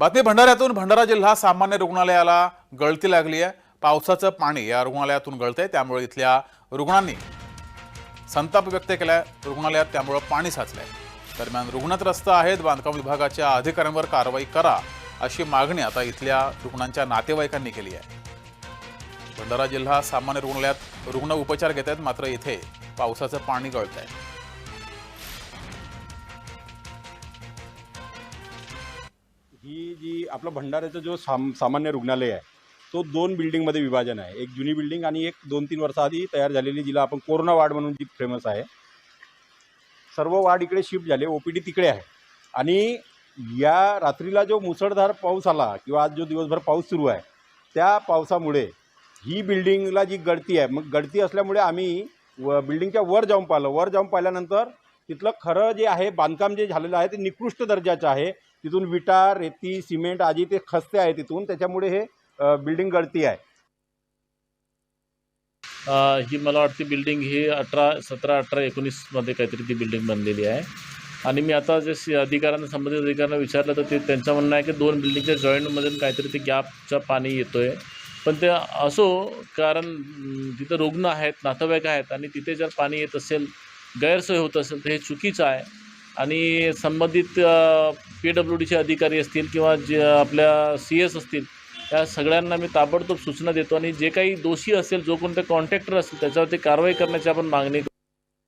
बातमी भंडाऱ्यातून भंडारा जिल्हा सामान्य रुग्णालयाला गळती लागली आहे. पावसाचं पाणी या रुग्णालयातून गळतंय. त्यामुळे इथल्या रुग्णांनी संताप व्यक्त केलाय. रुग्णालयात त्यामुळं पाणी साचलंय. दरम्यान रुग्णत्रस्त आहेत. बांधकाम विभागाच्या अधिकाऱ्यांवर कारवाई करा अशी मागणी आता इथल्या रुग्णांच्या नातेवाईकांनी केली आहे. भंडारा जिल्हा सामान्य रुग्णालयात रुग्ण उपचार घेत आहेत. मात्र इथे पावसाचं पाणी गळत आहे ही जी आपलं भंडाऱ्याचा जो साम सामान्य रुग्णालय आहे तो दोन बिल्डिंगमध्ये विभाजन आहे. एक जुनी बिल्डिंग आणि एक दोन तीन वर्षाआधी तयार झालेली जिला आपण कोरोना वार्ड म्हणून जी फेमस आहे. सर्व वार्ड इकडे शिफ्ट झाले ओ पी डी तिकडे आहे. आणि या रात्रीला जो मुसळधार पाऊस आला किंवा आज जो दिवसभर पाऊस सुरू आहे त्या पावसामुळे ही बिल्डिंगला जी गळती आहे मग गळती असल्यामुळे आम्ही व बिल्डिंगच्या वर जाऊन पाहिलं. वर जाऊन पाहिल्यानंतर तिथलं खरं जे आहे बांधकाम जे झालेलं आहे ते निकृष्ट दर्जाचं आहे. तिथून विटा रेती सिमेंट आजी ते खस्ते आहे तिथून. त्याच्यामुळे हे बिल्डिंग गळती आहे. ही मला वाटते बिल्डिंग ही अठरा सतरा अठरा एकोणीसमध्ये काहीतरी ती बिल्डिंग बनलेली आहे. आणि मी आता जे अधिकाऱ्यांना संबंधित अधिकाऱ्यांना विचारलं तर ते त्यांचं म्हणणं आहे की दोन बिल्डिंगच्या जॉईंटमधून काहीतरी ते गॅपचं पाणी येतो आहे पण ते असो कारण तिथं रुग्ण आहेत नातेवाईक आहेत आणि तिथे जर पाणी येत असेल गैरसोय होत असेल तर हे चुकीचं आहे. आणि संबंधित पी डब्ल्यू डीचे अधिकारी असतील किंवा जे आपल्या सी एस असतील त्या सगळ्यांना मी ताबडतोब सूचना देतो आणि जे काही दोषी असेल जो कोणते कॉन्ट्रॅक्टर असेल त्याच्यावरती कारवाई करण्याची आपण मागणी